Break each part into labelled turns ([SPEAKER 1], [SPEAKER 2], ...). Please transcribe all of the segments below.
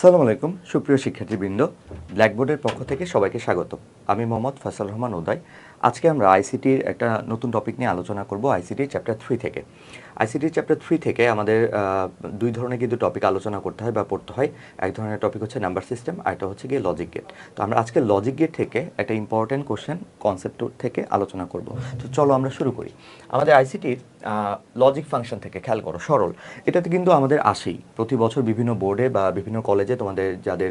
[SPEAKER 1] সালাম আলাইকুম সুপ্রিয় শিক্ষার্থীবৃন্দ। ব্ল্যাকবোর্ডের পক্ষ থেকে সবাইকে স্বাগত। আমি মোহাম্মদ ফয়সাল রহমান উদয়। আজকে আমরা আইসিটির একটা নতুন টপিক নিয়ে আলোচনা করব আইসিটির চ্যাপ্টার থ্রি থেকে। আইসিটির চ্যাপ্টার থ্রি থেকে আমাদের দুই ধরনের কিন্তু টপিক আলোচনা করতে হয় বা পড়তে হয়। এক ধরনের টপিক হচ্ছে নাম্বার সিস্টেম আর একটা হচ্ছে গিয়ে লজিক গেট তো আমরা আজকে লজিক গেট থেকে একটা ইম্পর্টেন্ট কোশ্চেন কনসেপ্ট থেকে আলোচনা করব। তো চলো আমরা শুরু করি। আমাদের আইসিটির লজিক ফাংশন থেকে খেয়াল করো, সরল। এটাতে কিন্তু আমাদের আসেই। প্রতি বছর বিভিন্ন বোর্ডে বা বিভিন্ন কলেজে তোমাদের যাদের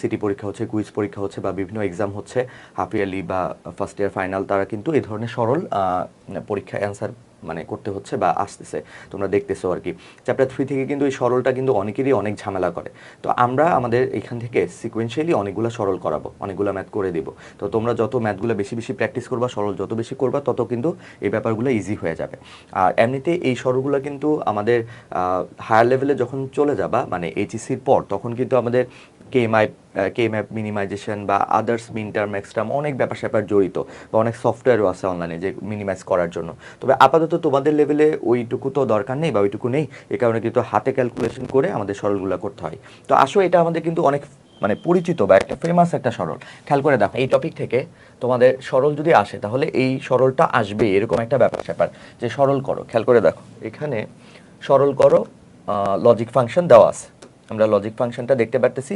[SPEAKER 1] সিটি পরীক্ষা হচ্ছে কুইজ পরীক্ষা হচ্ছে বা বিভিন্ন এক্সাম হচ্ছে হাফ ইয়ারলি বা ফার্স্ট ইয়ার ফাইনাল তারা কিন্তু এই ধরনের সরল পরীক্ষা অ্যান্সার মানে করতে হচ্ছে বা আসতেছে। তোমরা দেখতেছো আর কি। চ্যাপ্টার থ্রি থেকে কিন্তু এই সরলটা কিন্তু অনেকেরই অনেক ঝামেলা করে। তো আমরা আমাদের এখান থেকে সিকোয়েন্সিয়ালি অনেকগুলো সরল করাবো, অনেকগুলো ম্যাথ করে দিব। তো তোমরা যত ম্যাথগুলো বেশি বেশি প্র্যাকটিস করবা, সরল যত বেশি করবা, তত কিন্তু এই ব্যাপারগুলো ইজি হয়ে যাবে। আর এমনিতে এই সরলগুলো কিন্তু আমাদের হায়ার লেভেলে যখন চলে যাবা মানে এইচএসির পর, তখন কিন্তু আমাদের কেএমআই কেএমআই মিনিমাইজেশন বা আদার্স মিন টার্ম এক্সটার্ম অনেক ব্যাপার স্যাপার জড়িত বা অনেক সফটওয়্যারও আছে অনলাইনে যে মিনিমাইজ করার জন্য। তবে আপাতত তোমাদের লেভেলে ওইটুকু তো দরকার নেই বা ওইটুকু নেই, এ কারণে কিন্তু হাতে ক্যালকুলেশন করে আমাদের সরলগুলো করতে হয়। তো আসো, এটা আমাদের কিন্তু অনেক মানে পরিচিত বা একটা ফেমাস একটা সরল। খেয়াল করে দেখো, এই টপিক থেকে তোমাদের সরল যদি আসে, তাহলে এই সরলটা আসবে, এরকম একটা ব্যাপার স্যাপার যে সরল করো। খেয়াল করে দেখো, এখানে সরল করো লজিক ফাংশন দেওয়া আছে। আমরা লজিক ফাংশনটা দেখতে পারতেছি।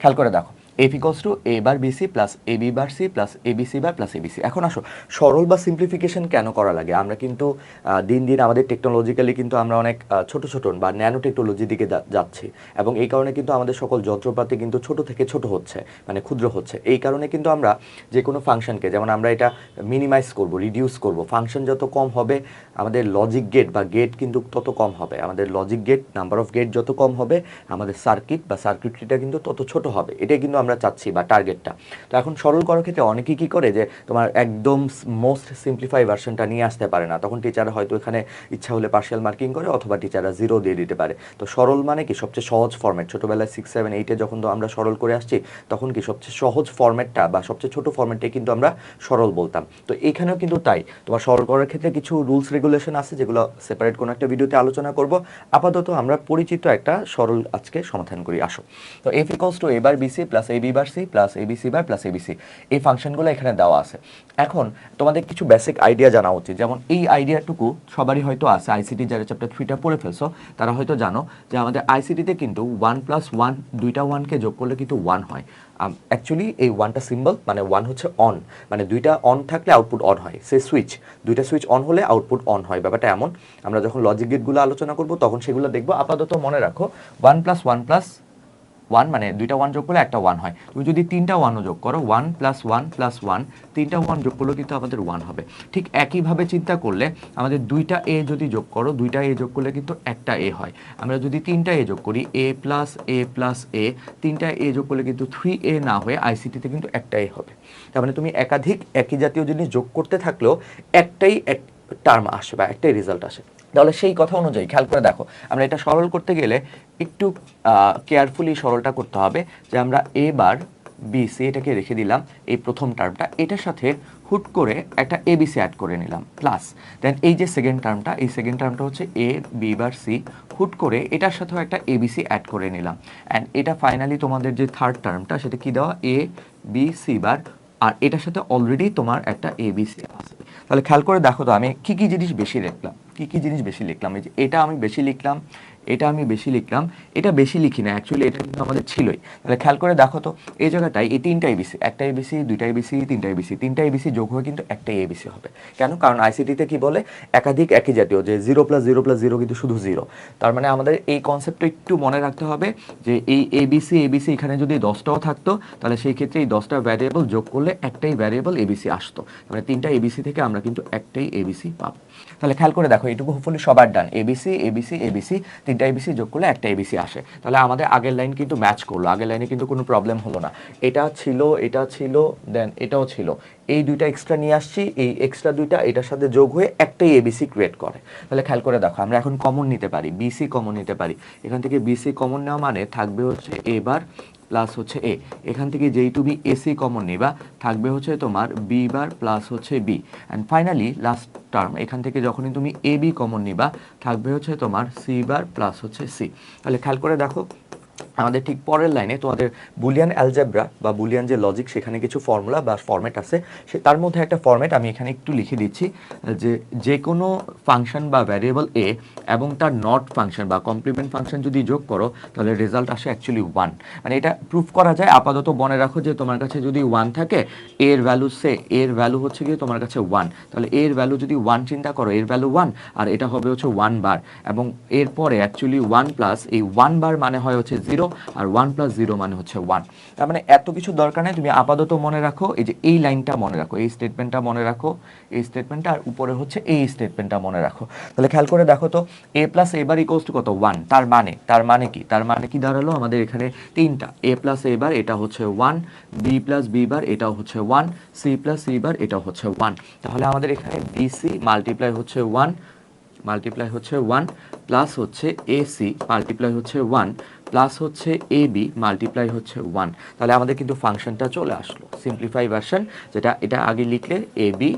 [SPEAKER 1] খেয়াল করে দেখো F equals to A bar BC plus A B bar C plus A B C bar plus A ABC এখন আসো, সরল বা সিম্পলিফিকেশন কেন করা লাগে? আমরা কিন্তু দিন দিন আমাদের টেকনোলজিক্যালি কিন্তু আমরা অনেক ছোট ছোট বা ন্যানো টেকনোলজির দিকে যাচ্ছি। এবং এই কারণে কিন্তু আমাদের সকল যন্ত্রপাতি কিন্তু ছোট থেকে ছোট হচ্ছে মানে ক্ষুদ্র হচ্ছে। এই কারণে কিন্তু আমরা যে কোনো ফাংশনকে, যেমন আমরা এটা মিনিমাইজ করব রিডিউস করব ফাংশন যত কম হবে আমাদের লজিক গেট বা গেট কিন্তু তত কম হবে। আমাদের logic gate number of gate যত কম হবে, আমাদের সার্কিট বা সার্কিটরিটা কিন্তু তত ছোট হবে। এটাই কিন্তু আমরা চাচ্ছি বা টার্গেটটা তো এখন সরল করার ক্ষেত্রে অনেকেই কী করে যে, তোমার একদম মোস্ট সিম্পলিফাই ভার্সনটা নিয়ে আসতে পারে না। তখন টিচার হয়তো এখানে ইচ্ছা হলে পার্শিয়াল মার্কিং করে অথবা টিচাররা জিরো দিয়ে দিতে পারে। তো সরল মানে কি সবচেয়ে সহজ ফর্ম্যাট ছোটোবেলায় সিক্স সেভেন এইটে যখন তো আমরা সরল করে আসছি, তখন কি সবচেয়ে সহজ ফর্ম্যাটটা বা সবচেয়ে ছোট ফর্ম্যাটটাই কিন্তু আমরা সরল বলতাম। তো এইখানেও কিন্তু তাই। তোমার সরল করার ক্ষেত্রে কিছু রুলস রেগুলেশন আছে যেগুলো সেপারেট কোনো একটা ভিডিওতে আলোচনা করব। আপাতত আমরা পরিচিত একটা সরল আজকে সমাধান করি। আসো। তো F equals to A bar BC plus A B bar C plus A BC bar plus ABC এই ফাংশনগুলো এখানে দেওয়া আছে। এখন তোমাদের কিছু বেসিক আইডিয়া জানা উচিত। যেমন এই আইডিয়াটুকু সবারই হয়তো আছে। আইসিটি যারা চ্যাপ্টার থ্রিটা পড়ে ফেলছো, তারা হয়তো জানো যে আমাদের আইসিটিতে কিন্তু ওয়ান প্লাস ওয়ান দুইটা ওয়ানকে যোগ করলে কিন্তু ওয়ান হয়। অ্যাকচুয়ালি এই ওয়ানটা সিম্বল মানে ওয়ান হচ্ছে অন মানে দুইটা অন থাকলে আউটপুট অন হয়। সে সুইচ দুইটা সুইচ অন হলে আউটপুট অন হয়। ব্যাপারটা এমন, আমরা যখন লজিক গেটগুলো আলোচনা করব, তখন সেগুলো দেখব। আপাতত মনে রাখো one plus one plus one মানে দুইটা ওয়ান যোগ করলে একটা ওয়ান হয়। তুমি যদি তিনটা ওয়ানও যোগ করো one plus one plus one তিনটা ওয়ান যোগ করলেও কিন্তু আমাদের ওয়ান হবে। ঠিক একইভাবে চিন্তা করলে আমাদের দুইটা এ যদি যোগ করো, দুইটা এ যোগ করলে কিন্তু একটা এ হয়। আমরা যদি তিনটা এ যোগ করি এ প্লাস এ প্লাস এ তিনটা এ যোগ করলে কিন্তু থ্রি এ না হয়ে আইসিটিতে কিন্তু একটা এ হবে। তার মানে তুমি একাধিক একই জাতীয় জিনিস যোগ করতে থাকলেও একটাই এক টার্ম আসে বা একটাই রেজাল্ট আসে। তাহলে সেই কথা অনুযায়ী, খেয়াল করে দেখো, আমরা এটা সরল করতে গেলে একটু কেয়ারফুলি সরলটা করতে হবে যে আমরা এ এবার বিসি এটাকে রেখে দিলাম, এই প্রথম টার্মটা এটার সাথে হুট করে একটা এবিসি অ্যাড করে নিলাম প্লাস দেন এই যে সেকেন্ড টার্মটা এই সেকেন্ড টার্মটা হচ্ছে এ বি বার সি হুট করে এটার সাথেও একটা এবিসি অ্যাড করে নিলাম। অ্যান্ড এটা ফাইনালি তোমাদের যে থার্ড টার্মটা সেটা কি দেওয়া? এ বি সি বার আর এটার সাথে অলরেডি তোমার একটা এবিসি আছে। তাহলে খেয়াল করে দেখো তো, আমি কি কি জিনিস বেশি লিখলাম? কি কি জিনিস বেশি লিখলাম? এই যে এটা আমি বেশি লিখলাম এটা আমি বেশি লিখলাম এটা বেশি লিখি না অ্যাকচুয়ালি এটা কিন্তু আমাদের ছিলই তাহলে খেয়াল করে দেখো তো এই জায়গাটায় এই তিনটা এবিসি একটা এবিসি দুইটা এবিসি তিনটা এবিসি তিনটা এবিসি যোগ হয়ে কিন্তু একটা এবিসি হবে কেন কারণ আইসিটিতে কি বলে একাধিক একই জাতীয় যে zero plus zero plus zero কিন্তু শুধু জিরো তার মানে আমাদের এই কনসেপ্টটা একটু মনে রাখতে হবে যে এই এবিসি এবিসি এখানে যদি দশটাও থাকতো তাহলে সেই ক্ষেত্রে এই দশটা ভ্যারিয়েবল যোগ করলে একটাই ভ্যারিয়েবল এবিসি আসতো মানে তিনটা এবিসি থেকে আমরা কিন্তু একটাই এবিসি পাবো তাহলে খেয়াল করে দেখো এটুকু হোপফুলি সবার ডান এবিসি এবিসি এবিসি তিনটা এবিসি যোগ করলে একটা এবিসি আসে। তাহলে আমাদের আগের লাইন কিন্তু ম্যাচ করল। আগের লাইনে কিন্তু কোনো প্রবলেম হলো না। এটা ছিল এটা ছিল দেন এটাও ছিল। এই দুইটা এক্সট্রা নিয়ে আসছি, এই এক্সট্রা দুইটা এটার সাথে যোগ হয়ে একটাই এবিসি ক্রিয়েট করে। তাহলে খেয়াল করে দেখো, আমরা এখন কমন নিতে পারি বিসি কমন নিতে পারি। এখান থেকে বিসি কমন নেওয়া মানে থাকবে হচ্ছে এবার প্লাস হচ্ছে এ এখান থেকে যেই তুমি এসি কমন নিবা, থাকবে হচ্ছে তোমার বি বার প্লাস হচ্ছে B and finally last term এখান থেকে যখনই তুমি এ বি কমন নিবা, থাকবে হচ্ছে তোমার সি বার প্লাস হচ্ছে সি তাহলে খেয়াল করে দেখো আমাদের ঠিক পরের লাইনে তোমাদের বুলিয়ান অ্যালজেব্রা বা বুলিয়ান যে লজিক সেখানে কিছু ফর্মুলা বা ফর্মেট আছে, সে তার মধ্যে একটা ফর্মেট আমি এখানে একটু লিখে দিচ্ছি, যে যে কোনো ফাংশন বা ভ্যারিয়েবল এ এবং তার নট ফাংশন বা কমপ্লিমেন্ট ফাংশন যদি যোগ করো, তাহলে রেজাল্ট আসে অ্যাকচুয়ালি ওয়ান মানে এটা প্রুফ করা যায়। আপাতত মনে রাখো যে তোমার কাছে যদি ওয়ান থাকে এর ভ্যালু সে এর ভ্যালু হচ্ছে গিয়ে তোমার কাছে ওয়ান তাহলে এর ভ্যালু যদি ওয়ান চিন্তা করো এর ভ্যালু ওয়ান আর এটা হবে হচ্ছে ওয়ান বার এবং এরপরে অ্যাকচুয়ালি ওয়ান প্লাস এই ওয়ান বার মানে হয় হচ্ছে জিরো আর ওয়ান প্লাস জিরো মানে হচ্ছে ওয়ান তার মানে এত কিছু দরকার নেই, তুমি আপাতত মনে রাখো, এই যে এই লাইনটা মনে রাখো, এই স্টেটমেন্টটা মনে রাখো, এই স্টেটমেন্টটা আর উপরে হচ্ছে এই স্টেটমেন্টটা মনে রাখো। তাহলে খেয়াল করে দেখো তো A plus A bar equals to কত? ওয়ান তার মানে তার মানে কি? তার মানে কি দাঁড়াল? আমাদের এখানে তিনটা। এ প্লাস এ বার এটা হচ্ছে one B plus B bar এটাও হচ্ছে one C plus C bar এটাও হচ্ছে ওয়ান তাহলে আমাদের এখানে বিসি মাল্টিপ্লাই হচ্ছে ওয়ান মাল্টিপ্লাই হচ্ছে ওয়ান প্লাস হচ্ছে এসি মাল্টিপ্লাই হচ্ছে ওয়ান প্লাস হচ্ছে এ বি মাল্টিপ্লাই হচ্ছে ওয়ান তাহলে আমাদের কিন্তু ফাংশনটা চলে আসলো। সিম্পলিফাই ভার্সন যেটা এটা আগে লিখলে এ বি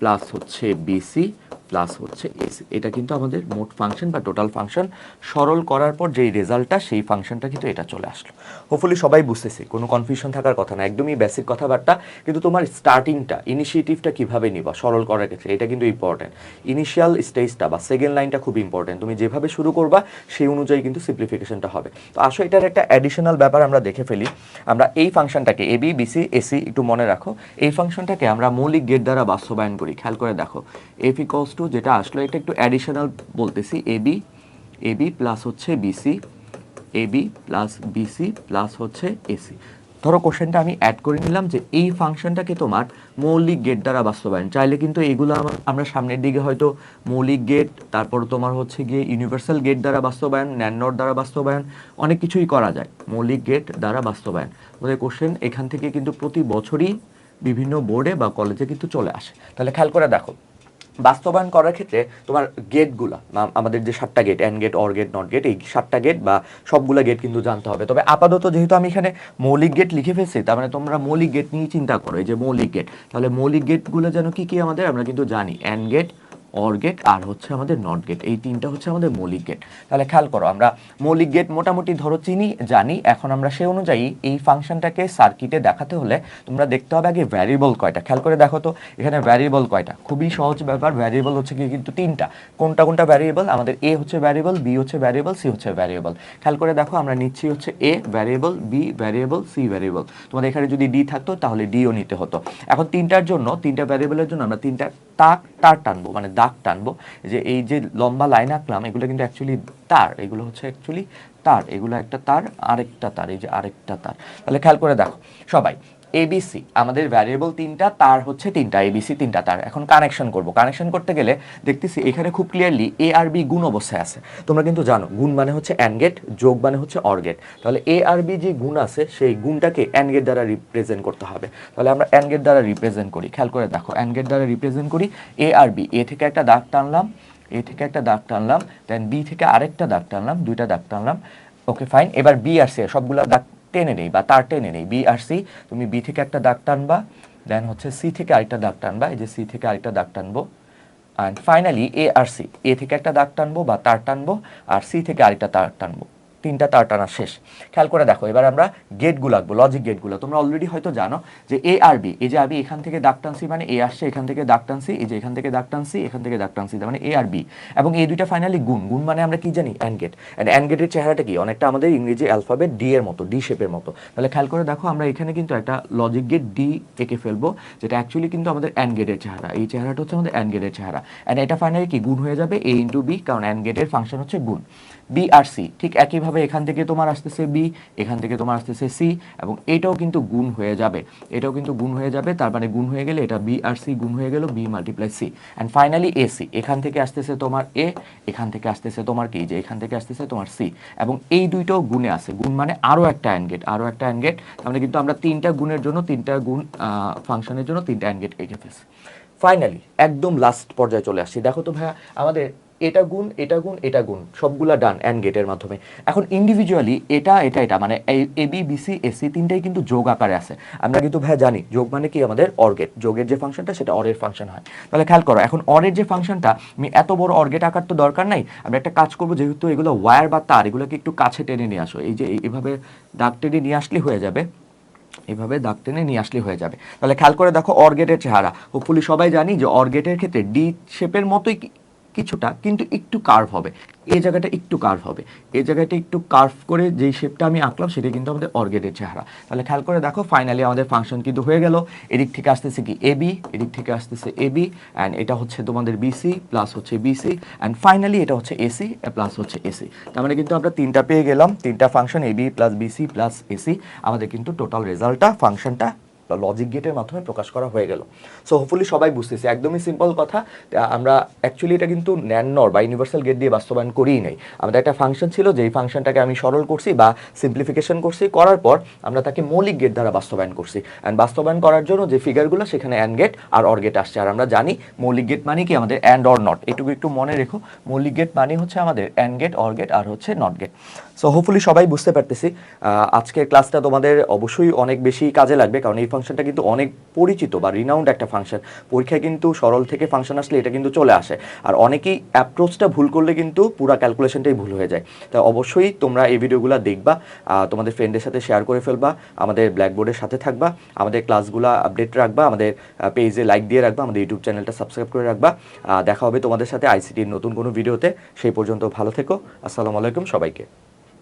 [SPEAKER 1] প্লাস হচ্ছে বিসি প্লাস হচ্ছে এসি এটা কিন্তু আমাদের মোট ফাংশন বা টোটাল ফাংশন সরল করার পর যেই রেজাল্টটা সেই ফাংশনটা কিন্তু এটা চলে আসলো। হোপফুলি সবাই বুঝতেছে, কোনো কনফিউশন থাকার কথা না, একদমই বেসিক কথাবার্তা, কিন্তু তোমার স্টার্টিংটা ইনিশিয়েটিভটা কীভাবে নিবা, সরল করার ক্ষেত্রে, এটা কিন্তু ইম্পর্টেন্ট ইনিশিয়াল স্টেজটা বা সেকেন্ড লাইনটা খুব ইম্পর্টেন্ট তুমি যেভাবে শুরু করবা, সেই অনুযায়ী কিন্তু সিম্পলিফিকেশনটা হবে। তো আসো, এটার একটা অ্যাডিশনাল ব্যাপার আমরা দেখে ফেলি। আমরা এই ফাংশনটাকে এ বি বিসি এসি একটু মনে রাখো। এই ফাংশনটাকে আমরা মৌলিক গেট দ্বারা বাস্তবায়ন করি। খেয়াল করে দেখো এফ ইকলস টু যেটা আসলো, এটা একটু অ্যাডিশনাল বলতেছি A B A B plus হচ্ছে BC A B plus BC plus হচ্ছে এসি ধরো কোশ্চেনটা আমি অ্যাড করে নিলাম যে এই ফাংশনটাকে তোমার মৌলিক গেট দ্বারা বাস্তবায়ন। চাইলে কিন্তু এগুলো আমা- আমরা সামনের দিকে হয়তো মৌলিক গেট তারপর তোমার হচ্ছে গিয়ে ইউনিভার্সাল গেট দ্বারা বাস্তবায়ন ন্যানোর দ্বারা বাস্তবায়ন, অনেক কিছুই করা যায়, মৌলিক গেট দ্বারা বাস্তবায়ন। আমাদের কোশ্চেন এখান থেকে কিন্তু প্রতি বছরই বিভিন্ন বোর্ডে বা কলেজে কিন্তু চলে আসে। তাহলে খেয়াল করে দেখো। বাস্তবায়ন করার ক্ষেত্রে তোমার গেটগুলো আমাদের যে সাতটা gate AND gate OR gate NOT gate এই সাতটা গেট বা সবগুলো গেট কিন্তু জানতে হবে। তবে আপাতত যেহেতু আমি এখানে মৌলিক গেট লিখে ফেলছি, তার মানে তোমরা মৌলিক গেট নিয়ে চিন্তা করো। এই যে মৌলিক গেট তাহলে মৌলিক গেটগুলো যেন কি কি আমাদের আমরা কিন্তু জানি। এন গেট অর গেট আর হচ্ছে আমাদের নট গেট এই তিনটা হচ্ছে আমাদের মৌলিক গেট তাহলে খেয়াল করো, আমরা মৌলিক গেট মোটামুটি ধরো চিনি, জানি। এখন আমরা সেই অনুযায়ী এই ফাংশনটাকে সার্কিটে দেখাতে হলে তোমরা দেখতে হবে আগে ভ্যারিয়েবল কয়টা। খেয়াল করে দেখো তো, এখানে ভ্যারিয়েবল কয়টা? খুবই সহজ ব্যাপার ভ্যারিয়েবল হচ্ছে কি কিন্তু তিনটা। কোনটা কোনটা ভ্যারিয়েবল আমাদের এ হচ্ছে ভ্যারিয়েবল বি হচ্ছে ভ্যারিয়েবল সি হচ্ছে ভ্যারিয়েবল খেয়াল করে দেখো, আমরা নিচ্ছি হচ্ছে A variable B variable C variable তোমাদের এখানে যদি ডি থাকতো, তাহলে ডিও নিতে হতো। এখন তিনটার জন্য, তিনটা ভ্যারিয়েবলের জন্য আমরা তিনটা তাক, তার টানবো। মানে দাগ টানবো, যে এই যে লম্বা লাইন আঁকলাম, এগুলো কিন্তু অ্যাকচুয়ালি তার, এগুলো হচ্ছে অ্যাকচুয়ালি তার, এগুলো একটা তার, আরেকটা তার, এই যে আরেকটা তার। তাহলে খেয়াল করে দেখো, সবাই এবিসি আমাদের ভ্যারিয়েবল তিনটা, তার হচ্ছে তিনটা এবিসি তিনটা, তার। এখন কানেকশন করব। কানেকশন করতে গেলে দেখতেছি এখানে খুব ক্লিয়ারলি এ আর বি গুণ অবস্থায় আছে। তোমরা কিন্তু জানো, গুণ মানে হচ্ছে অ্যান গেট যোগ মানে হচ্ছে অর গেট তাহলে এ আর বি যে গুণ আছে, সেই গুণটাকে অ্যান গেট দ্বারা রিপ্রেজেন্ট করতে হবে। তাহলে আমরা অ্যান গেট দ্বারা রিপ্রেজেন্ট করি। খেয়াল করে দেখো অ্যান গেট দ্বারা রিপ্রেজেন্ট করি এ আর বি এ থেকে একটা দাগ টানলাম এ থেকে একটা দাগ টানলাম দেন বি থেকে আরেকটা দাগ টানলাম, দুইটা দাগ টানলাম। ওকে ফাইন এবার বি আর সি সবগুলো দাগ টেনে নেই বা তার টেনে নেই বি আর সি তুমি বি থেকে একটা দাগ টানবা দেন হচ্ছে সি থেকে আরেকটা দাগ টানবা, এই যে সি থেকে আরেকটা দাগ টানবো অ্যান্ড ফাইনালি এ আর সি এ থেকে একটা দাগ টানবো বা তার টানবো, আর সি থেকে আরেকটা তার টানবো। তিনটা তার টানা শেষ। খেয়াল করে দেখো, এবার আমরা গেটগুলো আঁকবো লজিক গেটগুলো। তোমরা অলরেডি হয়তো জানো যে এ আর বি এই যে আমি এখান থেকে দাগ টানছি মানে এ আসছে, এখান থেকে দাগ টানছি এই যে এখান থেকে দাগ টানছি এখান থেকে দাগ টানছি মানে এ আর বি এবং এই দুইটা ফাইনালি গুণ গুণ মানে আমরা কি জানি? অ্যান্ড গেট অ্যান্ড অ্যান্ড গেটের চেহারাটা কি? অনেকটা আমাদের ইংরেজি অ্যালফাবেট ডি এর মতো ডি শেপের মতো। তাহলে খেয়াল করে দেখো, আমরা এখানে কিন্তু একটা লজিক গেট ডি এঁকে ফেলব, যেটা অ্যাকচুয়ালি কিন্তু আমাদের অ্যান্ড গেটের চেহারা। এই চেহারাটা হচ্ছে আমাদের অ্যান্ড গেটের চেহারা। অ্যান্ড এটা ফাইনালি কি? গুণ হয়ে যাবে এ ইন্টু বি কারণ অ্যান্ড গেটের ফাংশন হচ্ছে গুণ। বি আর সি ঠিক একইভাবে এখান থেকে তোমার আসতেছে বি এখান থেকে তোমার আসতেছে সি এবং এটাও কিন্তু গুণ হয়ে যাবে। এটাও কিন্তু গুণ হয়ে যাবে, তার মানে গুণ হয়ে গেলে এটা বি আর সি গুণ হয়ে গেল B multiply C and finally A C এখান থেকে আসতেছে তোমার এ এখান থেকে আসতেছে তোমার কি যে এখান থেকে আসতেছে তোমার সি এবং এই দুইটাও গুণে আছে। গুণ মানে আরও একটা অ্যানগেট আরও একটা অ্যানগেট তার মানে কিন্তু আমরা তিনটা গুণের জন্য তিনটা গুণ ফাংশনের জন্য তিনটা অ্যানগেট এঁকে ফেলছি ফাইনালি একদম লাস্ট পর্যায়ে চলে আসছি। দেখো তো ভাইয়া, আমাদের এটা গুণ এটা গুণ এটা গুণ, সবগুলা ডান অ্যান্ড গেটের মাধ্যমে। এখন ইন্ডিভিজুয়ালি এটা এটা এটা মানে এ বি বিসি এসি তিনটাই কিন্তু যোগ আকারে আছে। আমরা কিন্তু ভাই জানি, যোগ মানে কি? আমাদের অর্গেট যোগের যে ফাংশনটা, সেটা অরের ফাংশন হয়। তাহলে খেয়াল করো, এখন অরের যে ফাংশনটা, আমি এত বড় অর্গেট আকার তো দরকার নাই আমরা একটা কাজ করব, যেহেতু এগুলো ওয়্যার বা তার, এগুলোকে একটু কাছে টেনে নিয়ে আসো। এই যে, এই- এইভাবে দাগ টেনে নিয়ে আসলে হয়ে যাবে। এভাবে দাগ টেনে নিয়ে আসলে হয়ে যাবে। তাহলে খেয়াল করে দেখো অর্গেটের চেহারা। হোপফুলি সবাই জানি যে অর্গেটের ক্ষেত্রে ডি শেপের মতোই কিছুটা, কিন্তু একটু কার্ভ হবে। এই জায়গাটা একটু কার্ভ হবে। এই জায়গাটা একটু কার্ভ করে যেই শেপটা আমি আঁকলাম, সেটা কিন্তু আমাদের অর্গেটের চেহারা। তাহলে খেয়াল করে দেখো ফাইনালি আমাদের ফাংশন কিন্তু হয়ে গেল। এদিক থেকে আসতেছে কি এবি এদিক থেকে আসতেছে এবি অ্যান্ড এটা হচ্ছে তোমাদের বিসি প্লাস হচ্ছে বিসি অ্যান্ড ফাইনালি এটা হচ্ছে এসি প্লাস হচ্ছে এসি তার মানে কিন্তু আমরা তিনটা পেয়ে গেলাম। তিনটা function AB plus BC plus AC আমাদের কিন্তু টোটাল রেজাল্টটা ফাংশনটা লজিক গেটের মাধ্যমে প্রকাশ করা হয়ে গেল। সো হোপফুলি সবাই বুঝতেছি। একদমই সিম্পল কথা আমরা অ্যাকচুয়ালি এটা কিন্তু ন্যানর বা ইউনিভার্সাল গেট দিয়ে বাস্তবায়ন করিই নাই। আমাদের একটা ফাংশন ছিল, যেই ফাংশনটাকে আমি সরল করছি বা সিম্পলিফিকেশন করছি, করার পর আমরা তাকে মৌলিক গেট দ্বারা বাস্তবায়ন করছি। অ্যান্ড বাস্তবায়ন করার জন্য যে ফিগারগুলো সেখানে অ্যান্ড গেট আর অর গেট আসছে। আর আমরা জানি মৌলিক গেট মানে কি? আমাদের অ্যান্ড অর নট এটুকু একটু মনে রেখো। মৌলিক গেট মানে হচ্ছে আমাদের অ্যান্ড গেট অর গেট আর হচ্ছে নট গেট সো হোপফুলি সবাই বুঝতে পারতেছি। আজকের ক্লাসটা তোমাদের অবশ্যই অনেক বেশি কাজে লাগবে, কারণ এই ফাংশনটা কিন্তু অনেক পরিচিত বা রিনাউন্ড একটা ফাংশন পরীক্ষায় কিন্তু সরল থেকে ফাংশন আসলে এটা কিন্তু চলে আসে। আর অনেকেই অ্যাপ্রোচটা ভুল করলে কিন্তু পুরো ক্যালকুলেশনটাই ভুল হয়ে যায়। তাই অবশ্যই তোমরা এই ভিডিওগুলো দেখবা তোমাদের ফ্রেন্ডের সাথে শেয়ার করে ফেলবা, আমাদের ব্ল্যাকবোর্ডের সাথে থাকবা, আমাদের ক্লাসগুলো আপডেট রাখবা, আমাদের পেজে লাইক দিয়ে রাখবা, আমাদের ইউটিউব চ্যানেলটা সাবস্ক্রাইব করে রাখবা। দেখা হবে তোমাদের সাথে আইসিটির নতুন কোনো ভিডিওতে সেই পর্যন্ত ভালো থেকো। আসসালামু আলাইকুম সবাইকে।